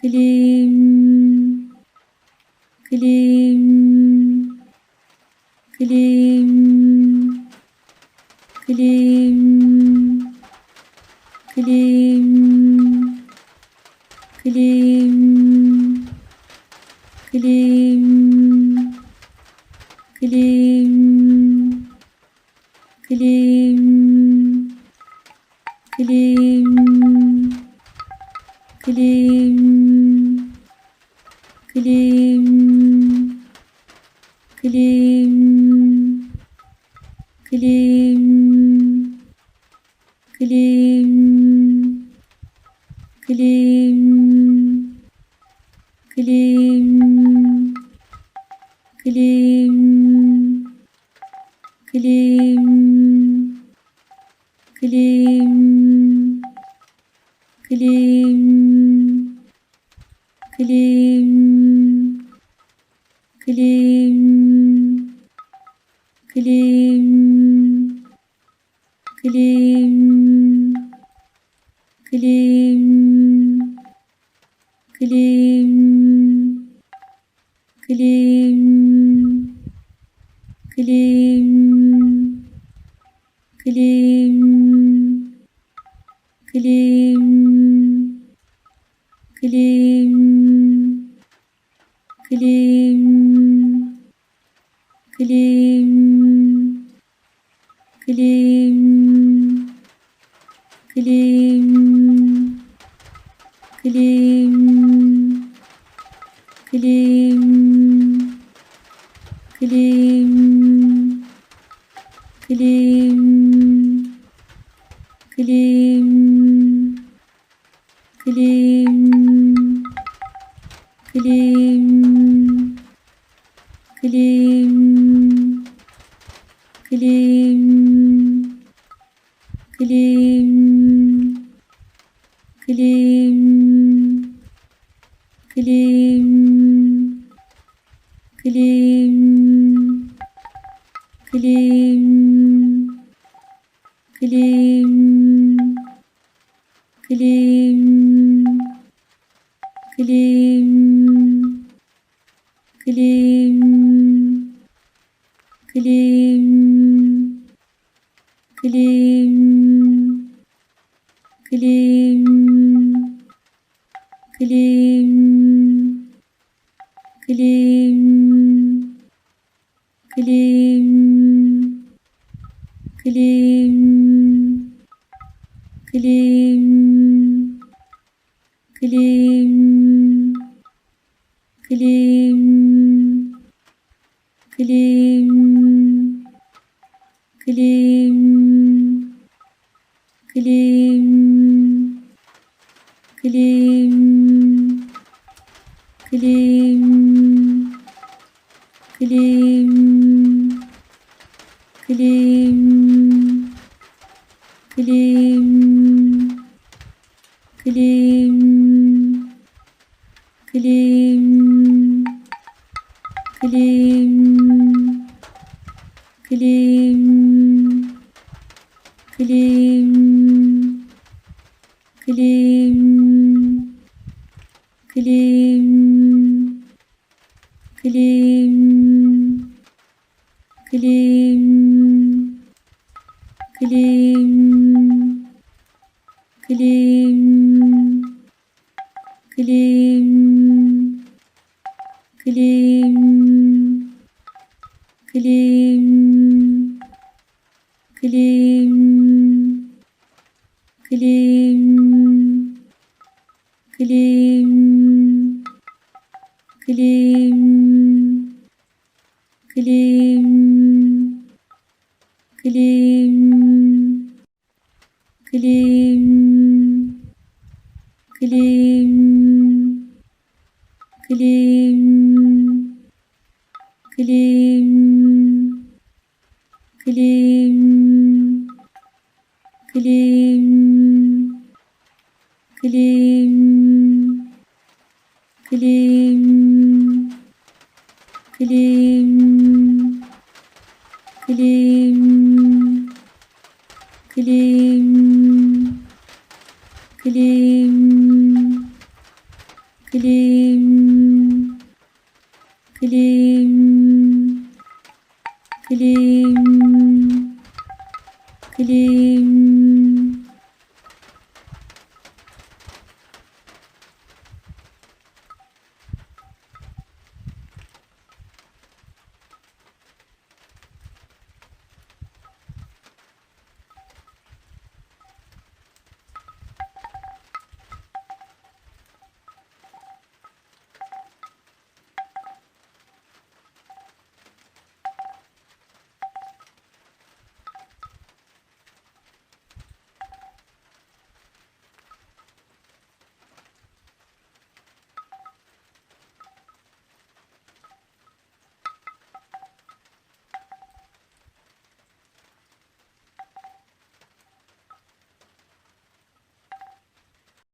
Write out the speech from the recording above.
Kilim. Kilim. Kilim. Kilim. Kilim. Kilim. Kilim. Kilim. Kilim. Kilim. Kilim. Kilim. Kilim. Kilim. Kilim. Kilim. Kilim. Kilim. Kilim. Kilim. Kilim. Kilim. Klim, Klim, Klim, Klim, Klim, Klim, Klim, Klim, Klim. Clean. Kilim. Kilim. Kilim. Kilim. Kilim. Kilim. Kilim. Kilim. Kilim. Kilim. Kilim. Kilim. Kilim. Kilim. Kilim. Kilim. Kilim. Kilim. Kilim. Kilim. Clean. Clean. Clean. Clean. Klim. Kilim. Kilim. Kilim. Kilim. Kilim. Kilim. Kilim. Kilim. Kilim. Kilim. Kilim. Kilim. Kilim. Kilim. Kilim. Kilim. Kilim. Kilim. Kilim. Kilim. Kilim. Kilim. Kilim. Kilim. Kilim. Kilim. Kilim. Klim. Klim. Klim.